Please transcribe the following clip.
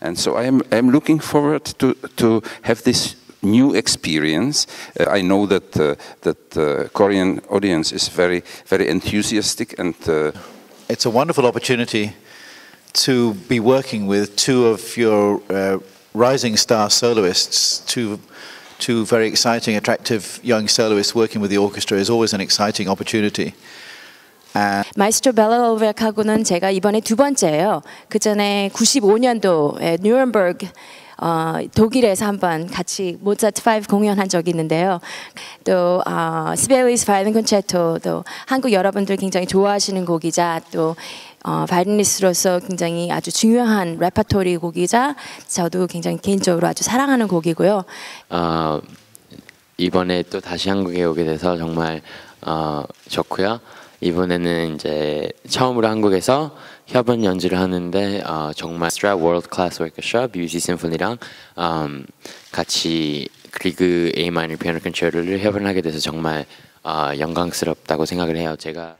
And so I am I'm looking forward to to have this new experience. Uh, I know that uh, that uh, Korean audience is very very enthusiastic and. Uh, It's a wonderful opportunity to be working with two of your uh, rising star soloists, two, two very exciting, attractive young soloists working with the orchestra is always an exciting opportunity. And 마이스트로 벨라로백하고는 제가 이번에 두 번째예요. 그 전에 95년도에 뉴런버그 어, 독일에서 한번 같이 모차트 5 공연한 적이 있는데요. 또 어, 스벨리스 바이올린 콘체토도 한국 여러분들 굉장히 좋아하시는 곡이자 또 어, 바이올리니스트로서 굉장히 아주 중요한 레퍼토리 곡이자 저도 굉장히 개인적으로 아주 사랑하는 곡이고요. 어, 이번에 또 다시 한국에 오게 돼서 정말 어, 좋고요. 이번에는 이제 처음으로 한국에서 협연 연주를 하는데 어, 정말 Strat World Class 뮤지 심포니랑 음, 같이 그리그 A 마이너 피아노 컨체르를 협연하게 돼서 정말 어, 영광스럽다고 생각을 해요. 제가